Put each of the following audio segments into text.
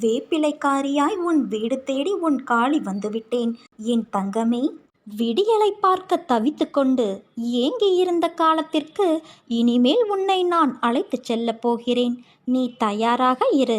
வேப்பிலைக்காரியாய் உன் வீடு தேடி உன் காளி வந்துவிட்டேன். என் தங்கமே விடியலை பார்க்க தவித்துக்கொண்டு ஏங்கியிருந்த காலத்திற்கு இனிமேல் உன்னை நான் அழைத்துச் செல்லப் போகிறேன். நீ தயாராக இரு.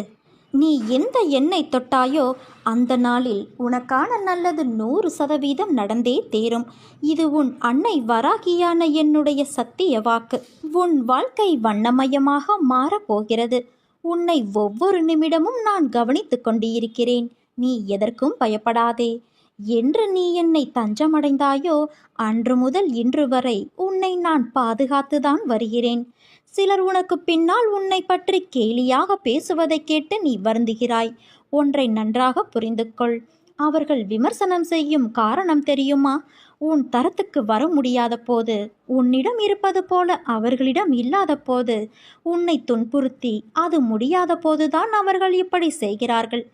நீ எந்த எண்ணெய் தொட்டாயோ அந்த நாளில் உனக்கான நல்லது நூறு சதவீதம் நடந்தே தேரும். இது உன் அன்னை வராகியான என்னுடைய சத்திய வாக்கு. உன் வாழ்க்கை வண்ணமயமாக மாறப்போகிறது உன்னை ஒவ்வொரு நிமிடமும் நான் கவனித்துக் கொண்டிருக்கிறேன். நீ எதற்கும் பயப்படாதே. என்று நீ என்னை தஞ்சமடைந்தாயோ அன்று முதல் இன்று வரை உன்னை நான் பாதுகாத்துதான் வருகிறேன். சிலர் உனக்கு பின்னால் உன்னை பற்றி கேலியாக பேசுவதைக் கேட்டு நீ வருந்துகிறாய். ஒன்றை நன்றாக புரிந்து கொள் அவர்கள் விமர்சனம் செய்யும் காரணம் தெரியுமா? உன் தரத்துக்கு வர முடியாத போது உன்னிடம் இருப்பது போல அவர்களிடம் இல்லாத போது உன்னை துன்புறுத்தி அது முடியாத போதுதான் அவர்கள் இப்படி செய்கிறார்கள்.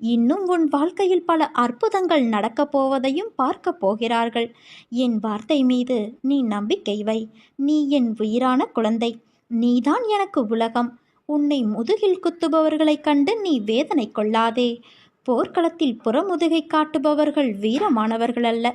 இன்னும் உன் வாழ்க்கையில் பல அற்புதங்கள் நடக்கப் போவதையும் பார்க்கப் போகிறார்கள். என் வார்த்தை மீது நீ நம்பிக்கை வை. நீ என் உயிரான குழந்தை. நீதான் எனக்கு உலகம். உன்னை முதுகில் குத்துபவர்களைக் கண்டு நீ வேதனை கொள்ளாதே. போர்க்களத்தில் புறமுதுகை காட்டுபவர்கள் வீரமானவர்கள் அல்ல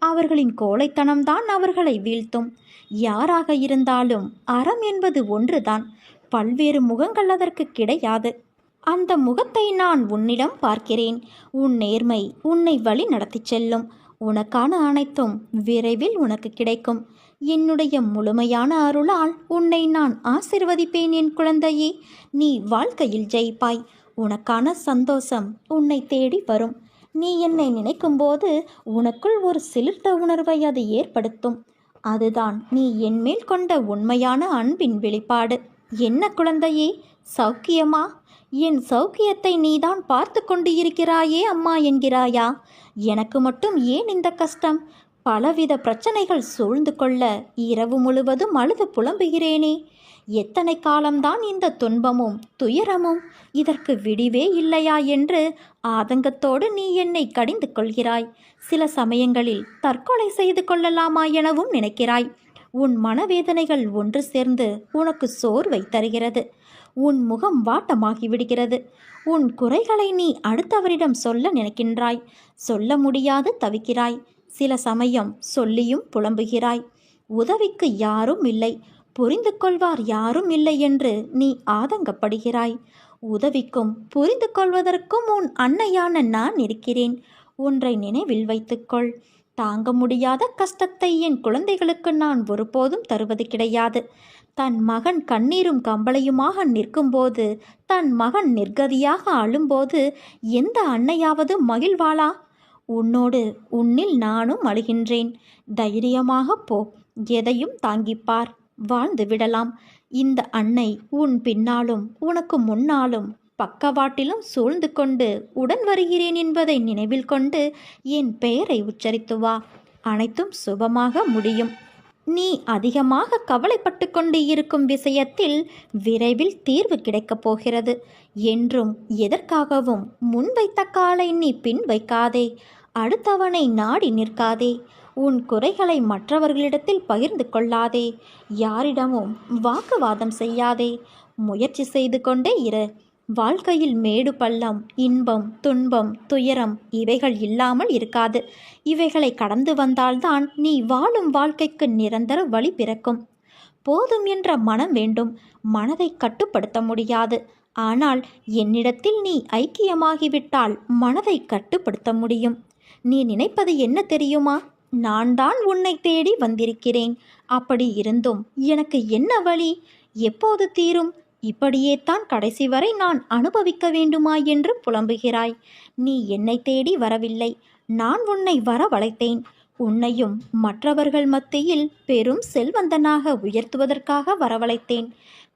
அவர்களின் கோழைத்தனம்தான் அவர்களை வீழ்த்தும். யாராக இருந்தாலும் அறம் என்பது ஒன்றுதான். பல்வேறு முகங்கள் அதற்கு கிடையாது. அந்த முகத்தை நான் உன்னிடம் பார்க்கிறேன். உன் நேர்மை உன்னை வழி நடத்திச் செல்லும். உனக்கான அனைத்தும் விரைவில் உனக்கு கிடைக்கும். என்னுடைய முழுமையான அருளால் உன்னை நான் ஆசிர்வதிப்பேன் என் குழந்தையே. நீ வாழ்க்கையில் ஜெயிப்பாய். உனக்கான சந்தோஷம் உன்னை தேடி வரும். நீ என்னை நினைக்கும்போது உனக்குள் ஒரு சிலிர்த்த உணர்வை அது ஏற்படுத்தும். அதுதான் நீ என்மேல் கொண்ட உண்மையான அன்பின் வெளிப்பாடு. என்ன குழந்தையே சௌக்கியமா? என் சௌக்கியத்தை நீதான் பார்த்து கொண்டு இருக்கிறாயே அம்மா என்கிறாயா? எனக்கு மட்டும் ஏன் இந்த கஷ்டம்? பலவித பிரச்சனைகள் சூழ்ந்து கொள்ள இரவு முழுவதும் அழுது புலம்புகிறேனே. எத்தனை காலம்தான் இந்த துன்பமும் துயரமும்? இதற்கு விடிவே இல்லையா என்று ஆதங்கத்தோடு நீ என்னை கடிந்து கொள்கிறாய். சில சமயங்களில் தற்கொலை செய்து கொள்ளலாமா எனவும் நினைக்கிறாய். உன் மனவேதனைகள் ஒன்று சேர்ந்து உனக்கு சோர்வை தருகிறது. உன் முகம் வாட்டமாகி விடுகிறது உன் குறைகளை நீ அடுத்தவரிடம் சொல்ல நினைக்கின்றாய். சொல்ல முடியாது தவிக்கிறாய். சில சமயம் சொல்லியும் புலம்புகிறாய். உதவிக்கு யாரும் இல்லை. புரிந்து கொள்வார் யாரும் இல்லை என்று நீ ஆதங்கப்படுகிறாய். உதவிக்கும் புரிந்து கொள்வதற்கும் உன் அன்னையான நான் இருக்கிறேன். ஒன்றை நினைவில் வைத்துக்கொள். தாங்க முடியாத கஷ்டத்தை என் குழந்தைகளுக்கு நான் ஒருபோதும் தருவது கிடையாது. தன் மகன் கண்ணீரும் கம்பளையுமாக நிற்கும்போது தன் மகன் நிர்கதியாக அழும்போது எந்த அன்னையாவது மகிழ்வாளா? உன்னோடு உன்னில் நானும் அழுகின்றேன். தைரியமாக போ. எதையும் தாங்கிப்பார். வாழ்ந்து விடலாம். இந்த அன்னை உன் பின்னாலும் உனக்கு முன்னாலும் பக்கவாட்டிலும் சூழ்ந்து கொண்டு உடன் வருகிறேன் என்பதை நினைவில் கொண்டு என் பெயரை உச்சரித்து வா. அனைத்தும் சுபமாக முடியும். நீ அதிகமாக கவலைப்பட்டு கொண்டு இருக்கும் விஷயத்தில் விரைவில் தீர்வு கிடைக்கப் போகிறது. என்றும் எதற்காகவும் முன்வைத்த காலை நீ பின் வைக்காதே. அடுத்தவனை நாடி நிற்காதே. உன் குறைகளை மற்றவர்களிடத்தில் பகிர்ந்து கொள்ளாதே. யாரிடமும் வாக்குவாதம் செய்யாதே. முயற்சி செய்து கொண்டே இரு. வாழ்க்கையில் மேடு பள்ளம் இன்பம் துன்பம் துயரம் இவைகள் இல்லாமல் இருக்காது. இவைகளை கடந்து வந்தால்தான் நீ வாழும் வாழ்க்கைக்கு நிரந்தர வழி பிறக்கும். போதும் என்ற மனம் வேண்டும். மனதை கட்டுப்படுத்த முடியாது. ஆனால் என்னிடத்தில் நீ ஐக்கியமாகிவிட்டால் மனதை கட்டுப்படுத்த முடியும். நீ நினைப்பது என்ன தெரியுமா? நான் தான் உன்னை தேடி வந்திருக்கிறேன். அப்படி இருந்தும் எனக்கு என்ன வழி? எப்போது தீரும்? இப்படியே தான் கடைசி வரை நான் அனுபவிக்க வேண்டுமா என்று புலம்புகிறாய். நீ என்னை தேடி வரவில்லை. நான் உன்னை வரவழைத்தேன். உன்னையும் மற்றவர்கள் மத்தியில் பெரும் செல்வந்தனாக உயர்த்துவதற்காக வரவழைத்தேன்.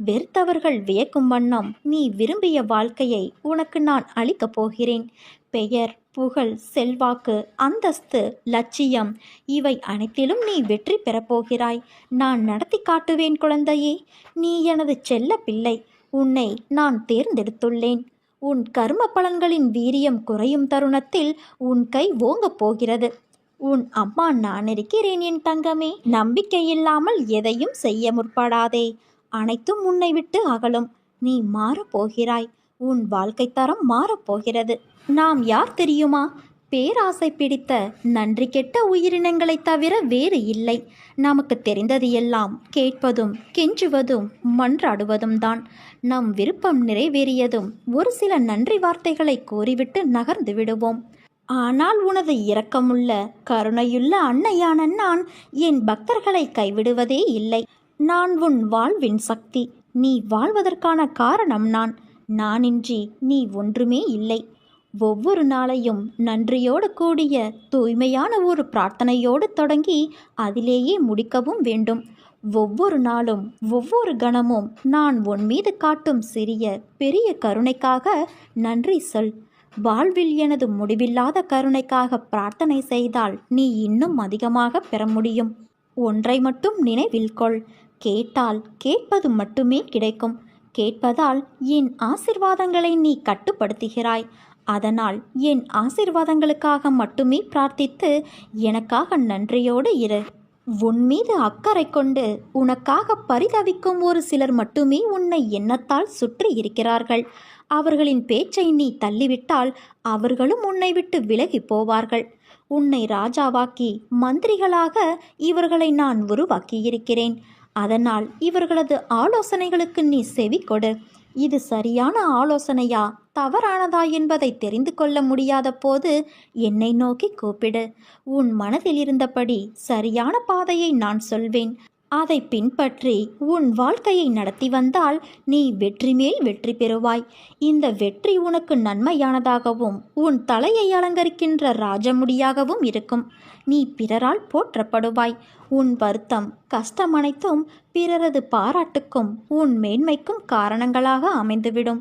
வெறுத்தவர்கள் வியக்கும் வண்ணம் நீ விரும்பிய வாழ்க்கையை உனக்கு நான் அளிக்கப் போகிறேன். பெயர் புகழ் செல்வாக்கு அந்தஸ்து லட்சியம் இவை அனைத்திலும் நீ வெற்றி பெறப்போகிறாய் நான் நடத்தி காட்டுவேன் குழந்தையே நீ எனது செல்ல பிள்ளை உன்னை நான் தேர்ந்தெடுத்துள்ளேன். உன் கர்ம பலன்களின் வீரியம் குறையும் தருணத்தில் உன் கை ஓங்கப் போகிறது. உன் அம்மா நான் இருக்கிறேன் என் தங்கமே நம்பிக்கை இல்லாமல் எதையும் செய்ய முற்படாதே. அனைத்தும் உன்னை விட்டு அகலும். நீ மாறப் போகிறாய். உன் வாழ்க்கை தரம் மாறப்போகிறது நாம் யார் தெரியுமா? பேராசை பிடித்த நன்றி கெட்ட உயிரினங்களைத் தவிர வேறு இல்லை. நமக்கு தெரிந்தது எல்லாம் கேட்பதும் கெஞ்சுவதும் மன்றாடுவதும் தான் நம் விருப்பம் நிறைவேறியதும் ஒரு சில நன்றி வார்த்தைகளை கூறிவிட்டு நகர்ந்து விடுவோம். ஆனால் உனது இரக்கமுள்ள கருணையுள்ள அன்னையான நான் என் பக்தர்களை கைவிடுவதே இல்லை. நான் உன் வாழ்வின் சக்தி. நீ வாழ்வதற்கான காரணம் நான். நானின்றி நீ ஒன்றுமே இல்லை. ஒவ்வொரு நாளையும் நன்றியோடு கூடிய தூய்மையான ஒரு பிரார்த்தனையோடு தொடங்கி அதிலேயே முடிக்கவும் வேண்டும். ஒவ்வொரு நாளும் ஒவ்வொரு கணமும் நான் உன் மீது காட்டும் சிறிய பெரிய கருணைக்காக நன்றி சொல். வாழ்வில் எனது முடிவில்லாத கருணைக்காக பிரார்த்தனை செய்தால் நீ இன்னும் அதிகமாக பெற முடியும். ஒன்றை மட்டும் நினைவில் கொள். கேட்டால் கேட்பது மட்டுமே கிடைக்கும். கேட்பதால் என் ஆசிர்வாதங்களை நீ கட்டுப்படுத்துகிறாய். அதனால் என் ஆசிர்வாதங்களுக்காக மட்டுமே பிரார்த்தித்து எனக்காக நன்றியோடு இரு. உன் மீது அக்கறை கொண்டு உனக்காக பரிதவிக்கும் ஒரு சிலர் மட்டுமே உன்னை எண்ணத்தால் சுற்றி இருக்கிறார்கள். அவர்களின் பேச்சை நீ தள்ளிவிட்டால் அவர்களும் உன்னை விட்டு விலகி போவார்கள். உன்னை ராஜாவாக்கி மந்திரிகளாக இவர்களை நான் உருவாக்கியிருக்கிறேன். அதனால் இவர்களது ஆலோசனைகளுக்கு நீ செவி கொடு. இது சரியான ஆலோசனையா? தவறானதா என்பதை தெரிந்து கொள்ள முடியாத போது என்னை நோக்கி கூப்பிடு. உன் மனதில் இருந்தபடி சரியான பாதையை நான் சொல்வேன். அதை பின்பற்றி உன் வாழ்க்கையை நடத்தி வந்தால் நீ வெற்றி மேல் வெற்றி பெறுவாய். இந்த வெற்றி உனக்கு நன்மையானதாகவும் உன் தலையை அலங்கரிக்கின்ற ராஜமுடியாகவும் இருக்கும். நீ பிறரால் போற்றப்படுவாய். உன் வருத்தம் கஷ்டம் அனைத்தும் பிறரது பாராட்டுக்கும் உன் மேன்மைக்கும் காரணங்களாக அமைந்துவிடும்.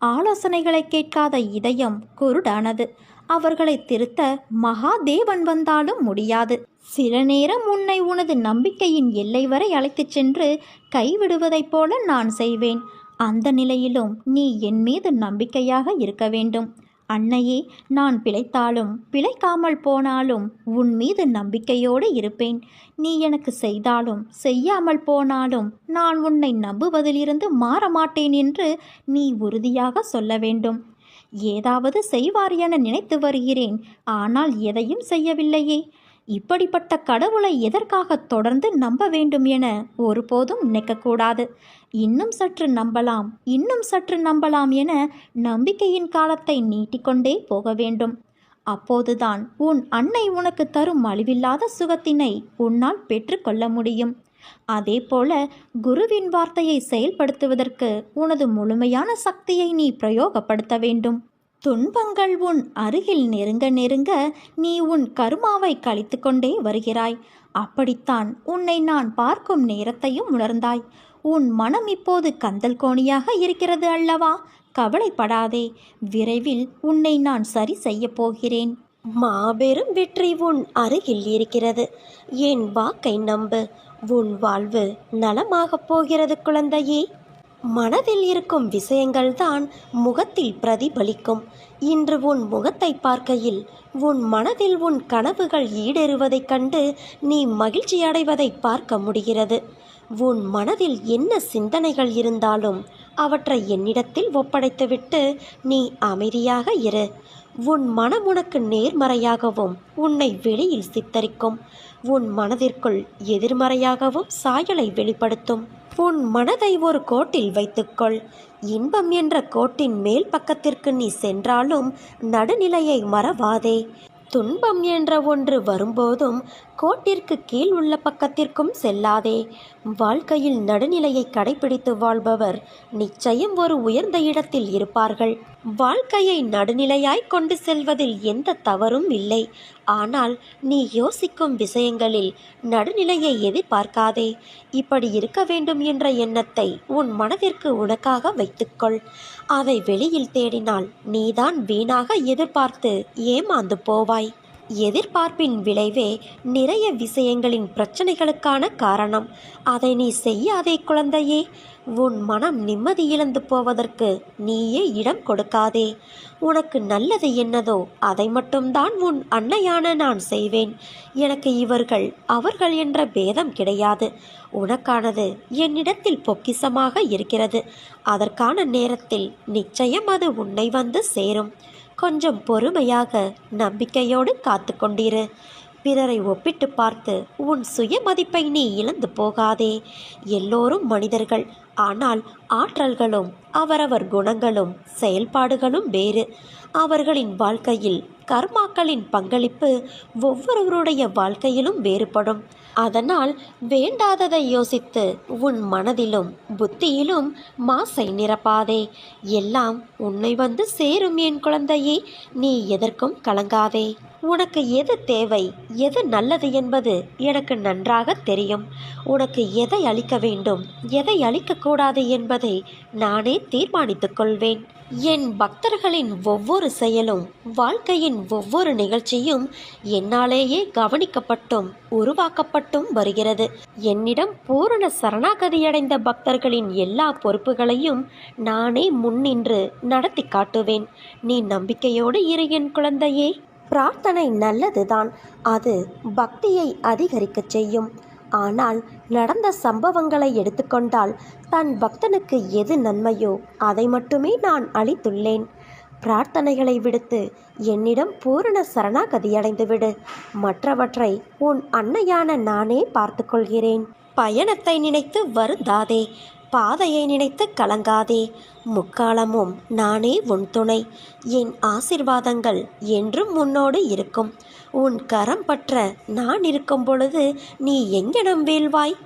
ஆலோசனைகளை கேட்காத இதயம் குருடானது. அவர்களை திருத்த மகாதேவன் வந்தாலும் முடியாது. சில நேரம் உன்னை உனது நம்பிக்கையின் எல்லை வரை அழைத்துச் சென்று கைவிடுவதைப் போல நான் செய்வேன். அந்த நிலையிலும் நீ என் மீது நம்பிக்கையாக இருக்க வேண்டும். அன்னையே நான் பிழைத்தாலும் பிழைக்காமல் போனாலும் உன் மீது நம்பிக்கையோடு இருப்பேன். நீ எனக்கு செய்தாலும் செய்யாமல் போனாலும் நான் உன்னை நம்புவதிலிருந்து மாற மாட்டேன் என்று நீ உறுதியாக சொல்ல வேண்டும். ஏதாவது செய்வார் என நினைத்து வருகிறேன். ஆனால் எதையும் செய்யவில்லையே. இப்படிப்பட்ட கடவுளை எதற்காக தொடர்ந்து நம்ப வேண்டும் என ஒருபோதும் நினைக்கக்கூடாது. இன்னும் சற்று நம்பலாம் இன்னும் சற்று நம்பலாம் என நம்பிக்கையின் காலத்தை நீட்டிக்கொண்டே போக வேண்டும். அப்போதுதான் உன் அன்னை உனக்கு தரும் அழிவில்லாத சுகத்தினை உன்னால் பெற்றுக்கொள்ள முடியும். அதே போல குருவின் வார்த்தையை செயல்படுத்துவதற்கு உனது முழுமையான சக்தியை நீ பிரயோகப்படுத்த வேண்டும். துன்பங்கள் உன் அருகில் நெருங்க நெருங்க நீ உன் கருமாவை கழித்து கொண்டே வருகிறாய். அப்படித்தான் உன்னை நான் பார்க்கும் நேரத்தையும் உணர்ந்தாய். உன் மனம் இப்போது கந்தல் கோணியாக இருக்கிறது அல்லவா? கவலைப்படாதே. விரைவில் உன்னை நான் சரி செய்யப் போகிறேன். மாபெரும் வெற்றி உன் அருகில் இருக்கிறது. என் வாக்கை நம்பு. உன் வாழ்வு நலமாகப் போகிறது குழந்தையே. மனதில் இருக்கும் விஷயங்கள்தான் முகத்தில் பிரதிபலிக்கும். இன்று உன் முகத்தை பார்க்கையில் உன் மனதில் உன் கனவுகள் ஈடேறுவதைக் கண்டு நீ மகிழ்ச்சி அடைவதை பார்க்க முடிகிறது. உன் மனதில் என்ன சிந்தனைகள் இருந்தாலும் அவற்றை என்னிடத்தில் ஒப்படைத்துவிட்டு நீ அமைதியாக இரு. உன் மனம் உனக்கு நேர்மறையாகவும் உன்னை வெளியில் சித்தரிக்கும். உன் மனதிற்குள் எதிர்மறையாகவும் சாயலை வெளிப்படுத்தும். உன் மனதை ஒரு கோட்டில் வைத்துக்கொள். இன்பம் என்ற கோட்டின் மேல் பக்கத்திற்கு நீ சென்றாலும் நடுநிலையை மறவாதே. துன்பம் என்ற ஒன்று வரும்போதும் கோட்டிற்கு கீழ் உள்ள பக்கத்திற்கும் செல்லாதே. வாழ்க்கையில் நடுநிலையை கடைபிடித்து வாழ்பவர் நிச்சயம் ஒரு உயர்ந்த இடத்தில் இருப்பார்கள். வாழ்க்கையை நடுநிலையாய் கொண்டு செல்வதில் எந்த தவறும் இல்லை. ஆனால் நீ யோசிக்கும் விஷயங்களில் நடுநிலையை எதிர்பார்க்காதே. இப்படி இருக்க வேண்டும் என்ற எண்ணத்தை உன் மனதிற்கு உனக்காக வைத்துக்கொள். அதை வெளியில் தேடினால் நீதான் வீணாக எதிர்பார்த்து ஏமாந்து போவாய். எதிர்பார்ப்பின் விளைவே நிறைய விஷயங்களின் பிரச்சனைகளுக்கான காரணம். அதை நீ செய்யாதே குழந்தையே. உன் மனம் நிம்மதி இழந்து போவதற்கு நீயே இடம் கொடுக்காதே. உனக்கு நல்லது என்னதோ அதை மட்டும்தான் உன் அன்னையான நான் செய்வேன். எனக்கு இவர்கள் அவர்கள் என்ற பேதம் கிடையாது. உனக்கானது என்னிடத்தில் பொக்கிசமாக இருக்கிறது. அதற்கான நேரத்தில் நிச்சயம் அது உன்னை வந்து சேரும். கொஞ்சம் பொறுமையாக நம்பிக்கையோடு காத்து கொண்டிரு பிறரை ஒப்பிட்டு பார்த்து உன் சுயமதிப்பை நீ இழந்து போகாதே. எல்லோரும் மனிதர்கள். ஆனால் ஆற்றல்களும் அவரவர் குணங்களும் செயல்பாடுகளும் வேறு. அவர்களின் வாழ்க்கையில் கர்மாக்களின் பங்களிப்பு ஒவ்வொருவருடைய வாழ்க்கையிலும் வேறுபடும். அதனால் வேண்டாததை யோசித்து உன் மனதிலும் புத்தியிலும் மாசை நிரப்பாதே. எல்லாம் உன்னை வந்து சேரும் என் குழந்தையே. நீ எதற்கும் கலங்காதே. உனக்கு எது தேவை எது நல்லது என்பது எனக்கு நன்றாக தெரியும். உனக்கு எதை அளிக்க வேண்டும் எதை அளிக்கக்கூடாது என்பதை நானே தீர்மானித்துக் கொள்வேன். என் பக்தர்களின் ஒவ்வொரு செயலும் வாழ்க்கையின் ஒவ்வொரு நிகழ்ச்சியும் என்னாலேயே கவனிக்கப்பட்டும் உருவாக்கப்பட்டும் வருகிறது. என்னிடம் பூரண சரணாகதியடைந்த பக்தர்களின் எல்லா பொறுப்புகளையும் நானே முன்னின்று நடத்தி காட்டுவேன். நீ நம்பிக்கையோடு இரு என் குழந்தையே. பிரார்த்தனை நல்லதுதான். அது பக்தியை அதிகரிக்கச் செய்யும். ஆனால் நடந்த சம்பவங்களை எடுத்துக்கொண்டால் தன் பக்தனுக்கு எது நன்மையோ அதை மட்டுமே நான் அளித்துள்ளேன். பிரார்த்தனைகளை விடுத்து என்னிடம் பூரண சரணாகதியடைந்து விடு மற்றவற்றை உன் அன்னையான நானே பார்த்துக்கொள்கிறேன். பயணத்தை நினைத்து வருந்தாதே. பாதையை நினைத்து கலங்காதே. முக்காலமும் நானே உன் துணை. என் ஆசிர்வாதங்கள் என்றும் உன்னோடு இருக்கும். உன் கரம் பற்ற நான் இருக்கும் பொழுது நீ எங்கனம் வீழ்வாய்?